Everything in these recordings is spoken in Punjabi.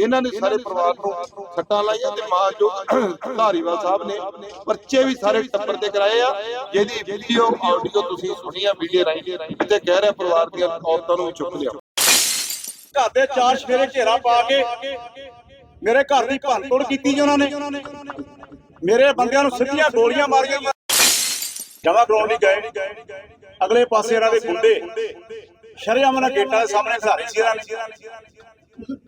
ਇਹਨਾਂ ਨੇ ਸਾਰੇ ਪਰਿਵਾਰ ਨੂੰ ਸੱਟਾਂ ਲਾਈਆਂ ਤੇ ਮਾਂ ਜੋ ਧਾਰੀਵਾਲ ਸਾਹਿਬ ਨੇ ਪਰਚੇ ਵੀ ਸਾਰੇ ਟੱਬਰ ਤੇ ਕਰਾਏ ਆ। ਜਿਹਦੀ ਵੀਡੀਓ ਆਡੀਓ ਤੁਸੀਂ ਸੁਣੀ ਆ ਵੀਡੀਓ ਰਾਹੀਂ। ਕਿਤੇ ਕਹਿ ਰਿਹਾ ਪਰਿਵਾਰ ਦੀਆਂ ਔਰਤਾਂ ਨੂੰ ਚੁੱਕ ਲਿਆ ਘਰ ਦੇ ਚਾਰ ਸਵੇਰੇ ਘੇਰਾ ਪਾ ਕੇ ਮੇਰੇ ਘਰ ਦੀ ਭੰਨ ਤੋੜ ਕੀਤੀ ਜੀ ਉਹਨਾਂ ਨੇ। ਮੇਰੇ ਬੰਦਿਆਂ ਨੂੰ ਸਿੱਧੀਆਂ ਗੋਲੀਆਂ ਮਾਰੀਆਂ ਜਮਾ ਗਰਾਊਂਡ ਨਹੀਂ ਗਏ। ਅਗਲੇ ਪਾਸੇ ਇਹਨਾਂ ਦੇ ਗੁੰਡੇ। ਸ਼ਰੇਆਮ ਨਾਲ ਗੇਟਾਂ ਦੇ ਸਾਹਮਣੇ ਖਿਲਾਰੇ ਸੀ ਇਹਨਾਂ ਨੇ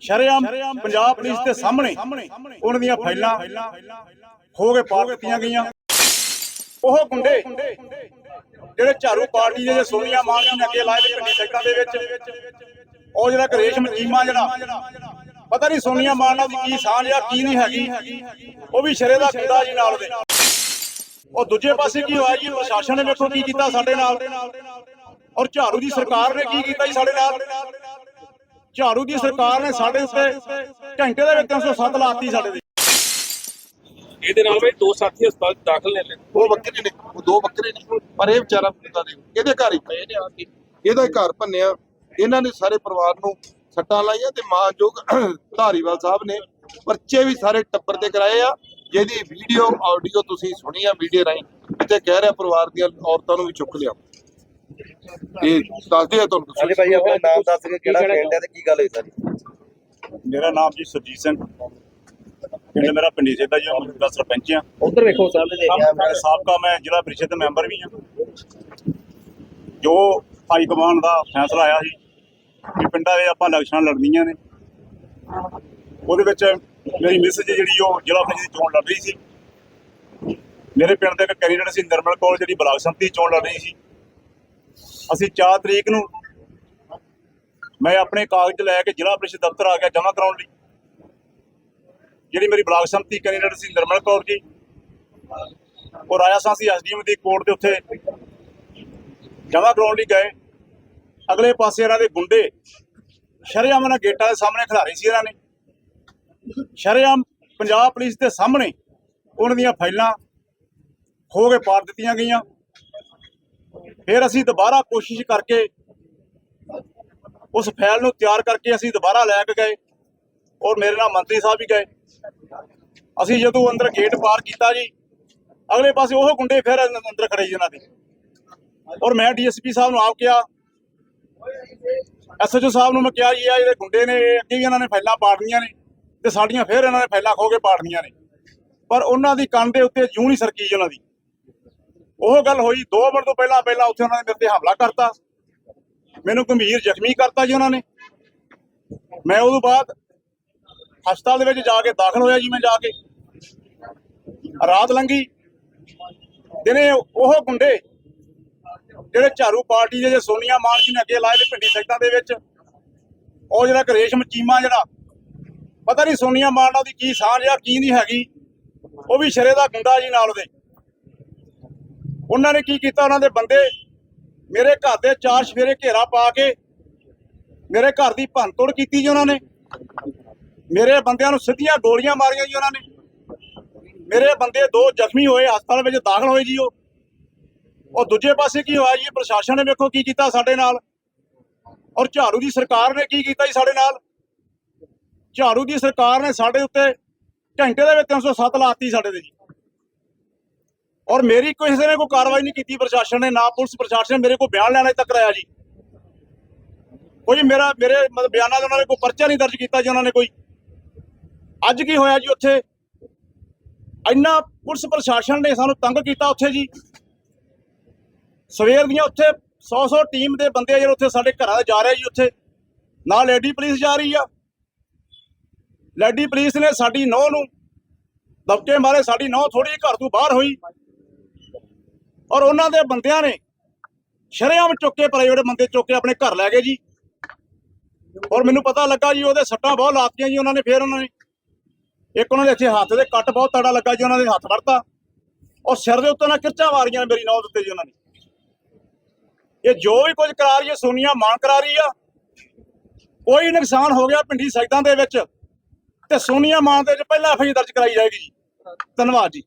ਸ਼ਰੇਆਮ ਪੰਜਾਬ ਪੁਲਿਸ ਦੇ ਸਾਹਮਣੇ ਉਹਨਾਂ ਦੀਆਂ ਫਾਈਲਾਂ ਖੋ ਕੇ ਪਾ ਦਿੱਤੀਆਂ ਗਈਆਂ। ਉਹ ਗੁੰਡੇ ਜਿਹੜੇ ਝਾੜੂ ਪਾਰਟੀ ਦੇ ਸੋਨੀਆ ਮਾਨ ਨੇ ਅੱਗੇ ਲਾਏ ਨੇ ਪਿੰਡੀ ਸੈਕਟਰਾਂ ਦੇ ਵਿੱਚ, ਉਹ ਜਿਹੜਾ ਕਰੇਸ਼ਮ ਚੀਮਾ ਜਿਹੜਾ, ਪਤਾ ਨਹੀਂ ਸੋਨੀਆ ਮਾਨ ਨਾਲ ਕੀ ਸਾਂਝ ਆ, ਕੀ ਨਹੀਂ ਹੈਗੀ। ਉਹ ਵੀ ਸ਼ਰੇ ਦਾ ਕੁੰਡਾ ਜੀ ਨਾਲ ਦੇ। ਉਹ ਦੂਜੇ ਪਾਸੇ ਕੀ ਹੋਇਆ ਜੀ? ਪ੍ਰਸ਼ਾਸਨ ਨੇ ਵੇਖੋ ਕੀ ਕੀਤਾ ਸਾਡੇ ਨਾਲ। ਔਰ ਝਾੜੂ ਦੀ ਸਰਕਾਰ ਨੇ ਕੀ ਕੀਤਾ ਜੀ ਸਾਡੇ ਨਾਲ? ਝਾੜੂ ਦੀ ਸਰਕਾਰ ਨੇ ਸਾਡੇ ਉੱਤੇ ਘੰਟੇ ਦੇ ਵਿੱਚ 307 ਲਾਤੀ ਸਾਡੇ ਦੇ ਇਹਦੇ ਨਾਲ ਬਈ ਦੋ ਸਾਥੀ ਹਸਪਤਾਲ 'ਚ ਦਾਖਲ ਨੇ ਲੈ ਉਹ ਬੱਕਰੇ ਨੇ ਉਹ ਦੋ ਬੱਕਰੇ ਨੇ। ਪਰ ਇਹ ਵਿਚਾਰਾ ਮੁੰਡਾ ਦੇ ਇਹਦੇ ਘਰ ਹੀ ਪਏ ਨੇ ਆ ਕੇ। ਇਹਦਾ ਹੀ ਘਰ ਭੰਨਿਆ। ਇਹਨਾਂ ਨੇ ਸਾਰੇ ਪਰਿਵਾਰ ਨੂੰ ਸੱਟਾਂ ਲਾਈਆਂ ਤੇ ਮਾਂ ਜੋ ਧਾਰੀਵਾਲ ਸਾਹਿਬ ਨੇ ਪਰਚੇ ਵੀ ਸਾਰੇ ਟੱਬਰ ਤੇ ਕਰਾਏ ਆ। ਜਿਹਦੀ ਵੀਡੀਓ ਆਡੀਓ ਤੁਸੀਂ ਸੁਣੀ ਆ ਵੀਡੀਓ ਰਾਹੀਂ। ਕਿਤੇ ਕਹਿ ਰਿਹਾ ਪਰਿਵਾਰ ਦੀਆਂ ਔਰਤਾਂ ਨੂੰ ਵੀ ਚੁੱਕ ਲਿਆ। ਇਹ ਦੱਸਦੇ ਆ ਤੁਹਾਨੂੰ ਹਾਂਜੀ ਭਾਈ ਆਪਣਾ ਨਾਮ ਦੱਸ ਕੇ ਕਿਹੜਾ ਪਿੰਡ ਹੈ ਤੇ ਕੀ ਗੱਲ ਹੋਈ ਸਾਰੀ? ਮੇਰਾ ਨਾਮ ਜੀ ਸੁਰਜੀਤ ਸਿੰਘ। ਪਿੰਡ ਮੇਰਾ ਪਿੰਡੀ ਸੇਦਾ ਜੀ ਮੌਜੂਦਾ ਸਰਪੰਚ ਆ ਉਧਰ ਵੇਖੋ ਸਾਹਮਣੇ ਮੈਂ। ਸਾਬਕਾ ਮੈਂ ਜ਼ਿਲ੍ਹਾ ਪ੍ਰੀਸ਼ਦ ਦਾ ਮੈਂਬਰ ਵੀ ਹਾਂ। ਜੋ ਹਾਈ ਕਮਾਂਡ ਦਾ ਫੈਸਲਾ ਆਇਆ ਸੀ ਕਿ ਪਿੰਡਾਂ ਦੇ ਆਪਾਂ ਇਲੈਕਸ਼ਨਾਂ ਲੜਨੀਆਂ ਨੇ। ਉਹਦੇ ਵਿੱਚ ਮੇਰੀ ਮਿਸ ਜਿਹੜੀ ਉਹ ਜ਼ਿਲ੍ਹਾ ਪ੍ਰੀਸ਼ਦ ਦੀ ਚੋਣ ਲੜ ਰਹੀ ਸੀ। ਮੇਰੇ ਪਿੰਡ ਦੇ ਇੱਕ ਕੈਂਡੀਡੇਟ ਸੀ ਨਿਰਮਲ ਕੌਰ ਜਿਹੜੀ ਬਲਾਕ ਸੰਮਤੀ ਚੋਣ ਲੜ ਰਹੀ ਸੀ। ਅਸੀਂ 4 ਤਰੀਕ ਨੂੰ ਮੈਂ ਆਪਣੇ ਕਾਗਜ਼ ਲੈ ਕੇ ਜ਼ਿਲ੍ਹਾ ਪ੍ਰੀਸ਼ਦ ਦਫ਼ਤਰ ਆ ਗਿਆ ਜਮ੍ਹਾਂ ਕਰਾਉਣ ਲਈ। ਜਿਹੜੀ ਮੇਰੀ ਬਲਾਕ ਸੰਮਤੀ ਕੈਂਡੀਡੇਟ ਸੀ ਨਿਰਮਲ ਕੌਰ ਜੀ, ਉਹ ਰਾਜਾ ਸਾਹ ਸਾਂਸੀ ਐਸਡੀਐਮ ਦੀ ਕੋਰਟ ਦੇ ਉੱਥੇ ਜਮ੍ਹਾਂ ਕਰਾਉਣ ਲਈ ਗਏ। ਅਗਲੇ ਪਾਸੇ ਇਹਨਾਂ ਦੇ ਗੁੰਡੇ ਸ਼ਰੇਆਮ ਨਾਲ ਗੇਟਾਂ ਦੇ ਸਾਹਮਣੇ ਖਿਲਾਰੇ ਸੀ ਇਹਨਾਂ ਨੇ। ਸ਼ਰੇਆਮ ਪੰਜਾਬ ਪੁਲਿਸ ਦੇ ਸਾਹਮਣੇ ਉਹਨਾਂ ਦੀਆਂ ਫਾਈਲਾਂ ਖੋ ਕੇ ਪਾੜ ਦਿੱਤੀਆਂ ਗਈਆਂ। ਫਿਰ ਅਸੀਂ ਦੁਬਾਰਾ ਕੋਸ਼ਿਸ਼ ਕਰਕੇ ਉਸ ਫਾਈਲ ਨੂੰ ਤਿਆਰ ਕਰਕੇ ਅਸੀਂ ਦੁਬਾਰਾ ਲੈ ਕੇ ਗਏ ਔਰ ਮੇਰੇ ਨਾਲ ਮੰਤਰੀ ਸਾਹਿਬ ਵੀ ਗਏ। ਅਸੀਂ ਜਦੋਂ ਅੰਦਰ ਗੇਟ ਪਾਰ ਕੀਤਾ ਜੀ, ਅਗਲੇ ਪਾਸੇ ਉਹ ਗੁੰਡੇ ਫਿਰ ਅੰਦਰ ਖੜੇ ਜੀ ਇਹਨਾਂ ਦੇ। ਔਰ ਮੈਂ ਡੀਐਸਪੀ ਸਾਹਿਬ ਨੂੰ ਆਪ ਕਿਹਾ ਐਸਐਚਓ ਸਾਹਿਬ ਨੂੰ ਮੈਂ ਕਿਹਾ ਜੀ ਆ ਜਿਹੜੇ ਗੁੰਡੇ ਨੇ ਅੱਗੇ ਇਹਨਾਂ ਨੇ ਫਾਈਲਾਂ ਪਾੜਨੀਆਂ ਨੇ ਤੇ ਸਾਡੀਆਂ ਫਿਰ ਇਹਨਾਂ ਨੇ ਫਾਈਲਾਂ ਖੋ ਕੇ ਪਾੜਨੀਆਂ ਨੇ। ਪਰ ਉਹਨਾਂ ਦੀ ਕੰਨ ਦੇ ਉੱਤੇ ਜੂੰ ਨਹੀਂ ਸਰਕੀ ਜੀ ਉਹਨਾਂ ਦੀ। ਉਹ ਗੱਲ ਹੋਈ 2 ਮਿੰਟ ਤੋਂ ਪਹਿਲਾਂ ਪਹਿਲਾਂ ਉੱਥੇ ਉਹਨਾਂ ਨੇ ਮੇਰੇ ਤੇ ਹਮਲਾ ਕਰਤਾ। ਮੈਨੂੰ ਗੰਭੀਰ ਜ਼ਖਮੀ ਕਰਤਾ ਜੀ ਉਹਨਾਂ ਨੇ। ਮੈਂ ਉਦੋਂ ਬਾਅਦ ਹਸਪਤਾਲ ਦੇ ਵਿੱਚ ਜਾ ਕੇ ਦਾਖਲ ਹੋਇਆ ਜੀ ਮੈਂ ਜਾ ਕੇ। ਰਾਤ ਲੰਗੀ ਦਿਨੇ ਉਹ ਗੁੰਡੇ ਜਿਹੜੇ ਝਾਰੂ ਪਾਰਟੀ ਦੇ ਜੇ ਸੋਨੀਆ ਮਾਨ ਜੀ ਨੇ ਅੱਗੇ ਲਾਏ ਨੇ ਪਿੰਡੀ ਸੈਕਟਰਾਂ ਦੇ ਵਿੱਚ, ਉਹ ਜਿਹੜਾ ਰੇਸ਼ਮ ਚੀਮਾ ਜਿਹੜਾ, ਪਤਾ ਨਹੀਂ ਸੋਨੀਆ ਮਾਨ ਨਾਲ ਦੀ ਕੀ ਸਾਂਝ ਆ, ਕੀ ਨਹੀਂ ਹੈਗੀ। ਉਹ ਵੀ ਸ਼ਰੇ ਦਾ ਗੁੰਡਾ ਜੀ ਨਾਲ ਦੇ। ਉਹਨਾਂ ਨੇ ਕੀ ਕੀਤਾ? ਉਹਨਾਂ ਦੇ ਬੰਦੇ ਮੇਰੇ ਘਰ ਦੇ ਚਾਰ ਸਵੇਰੇ ਘੇਰਾ ਪਾ ਕੇ ਮੇਰੇ ਘਰ ਦੀ ਭੰਨ ਤੋੜ ਕੀਤੀ ਜੀ ਉਹਨਾਂ ਨੇ। ਮੇਰੇ ਬੰਦਿਆਂ ਨੂੰ ਸਿੱਧੀਆਂ ਗੋਲੀਆਂ ਮਾਰੀਆਂ ਜੀ ਉਹਨਾਂ ਨੇ। ਮੇਰੇ ਬੰਦੇ ਦੋ ਜ਼ਖਮੀ ਹੋਏ, ਹਸਪਤਾਲ ਵਿੱਚ ਦਾਖਲ ਹੋਏ ਜੀ ਉਹ। ਔਰ ਦੂਜੇ ਪਾਸੇ ਕੀ ਹੋਇਆ ਜੀ? ਪ੍ਰਸ਼ਾਸਨ ਨੇ ਵੇਖੋ ਕੀ ਕੀਤਾ ਸਾਡੇ ਨਾਲ। ਔਰ ਝਾੜੂ ਦੀ ਸਰਕਾਰ ਨੇ ਕੀ ਕੀਤਾ ਜੀ ਸਾਡੇ ਨਾਲ? ਝਾੜੂ ਦੀ ਸਰਕਾਰ ਨੇ ਸਾਡੇ ਉੱਤੇ ਘੰਟੇ ਦੇ ਵਿੱਚ 307 ਲਾਤੀ ਸਾਡੇ ਦੇ ਜੀ। ਔਰ ਮੇਰੀ ਕਿਸੇ ਨੇ ਕੋਈ ਕਾਰਵਾਈ ਨਹੀਂ ਕੀਤੀ ਪ੍ਰਸ਼ਾਸਨ ਨੇ, ਨਾ ਪੁਲਿਸ ਪ੍ਰਸ਼ਾਸਨ ਨੇ ਮੇਰੇ ਕੋਲ ਬਿਆਨ ਲੈਣਾ ਤੱਕ ਕਰਾਇਆ ਜੀ। ਕੋਈ ਮੇਰਾ, ਮੇਰੇ ਮਤਲਬ ਬਿਆਨਾਂ ਦਾ ਉਹਨਾਂ ਨੇ ਕੋਈ ਪਰਚਾ ਨਹੀਂ ਦਰਜ ਕੀਤਾ ਜੀ ਉਹਨਾਂ ਨੇ ਕੋਈ। ਅੱਜ ਕੀ ਹੋਇਆ ਜੀ ਉੱਥੇ? ਇੰਨਾ ਪੁਲਿਸ ਪ੍ਰਸ਼ਾਸਨ ਨੇ ਸਾਨੂੰ ਤੰਗ ਕੀਤਾ ਉੱਥੇ ਜੀ। ਸਵੇਰ ਦੀਆਂ ਉੱਥੇ 100-100 ਟੀਮ ਦੇ ਬੰਦੇ ਆ ਜਿਹੜੇ ਉੱਥੇ ਸਾਡੇ ਘਰਾਂ ਦੇ ਜਾ ਰਹੇ ਜੀ ਉੱਥੇ। ਨਾਲ ਲੇਡੀ ਪੁਲਿਸ ਜਾ ਰਹੀ ਆ। ਲੇਡੀ ਪੁਲਿਸ ਨੇ ਸਾਡੀ ਨੌ ਨੂੰ ਦਬਕੇ ਮਾਰੇ, ਸਾਡੀ ਨੌ ਥੋੜੀ ਘਰ ਤੋਂ ਬਾਹਰ ਹੋਈ। ਔਰ ਉਹਨਾਂ ਦੇ ਬੰਦਿਆਂ ਨੇ ਸ਼ਰੇਆਮ ਚੁੱਕ ਕੇ ਪ੍ਰਾਈਵੇਟ ਬੰਦੇ ਚੁੱਕ ਕੇ ਆਪਣੇ ਘਰ ਲੈ ਗਏ ਜੀ। ਔਰ ਮੈਨੂੰ ਪਤਾ ਲੱਗਾ ਜੀ, ਉਹਦੇ ਸੱਟਾਂ ਬਹੁਤ ਲਾਤੀਆਂ ਜੀ ਉਹਨਾਂ ਨੇ, ਫੇਰ ਉਹਨਾਂ ਨੇ। ਇੱਕ ਉਹਨਾਂ ਦੇ ਇੱਥੇ ਹੱਥ ਦੇ ਕੱਟ ਬਹੁਤ ਤੜਾ ਲੱਗਾ ਜੀ, ਉਹਨਾਂ ਦੇ ਹੱਥ ਵੜਤਾ ਔਰ ਸਿਰ ਦੇ ਉੱਤੇ ਨਾ ਕਿਰਚਾਂ ਮਾਰੀਆਂ ਮੇਰੀ ਨੌ ਦਿੱਤੇ ਜੀ ਉਹਨਾਂ ਨੇ। ਇਹ ਜੋ ਵੀ ਕੁਝ ਕਰਾ ਰਹੀ ਹੈ, ਸੋਨੀਆ ਮਾਨ ਕਰਾ ਰਹੀ ਆ। ਕੋਈ ਨੁਕਸਾਨ ਹੋ ਗਿਆ ਪਿੰਡੀ ਸੈਕਟਾਂ ਦੇ ਵਿੱਚ, ਤੇ ਸੋਨੀਆ ਮਾਨ ਦੇ ਵਿੱਚ ਪਹਿਲਾਂ ਐਫਆਈ ਦਰਜ ਕਰਾਈ ਜਾਏਗੀ ਜੀ। ਧੰਨਵਾਦ ਜੀ।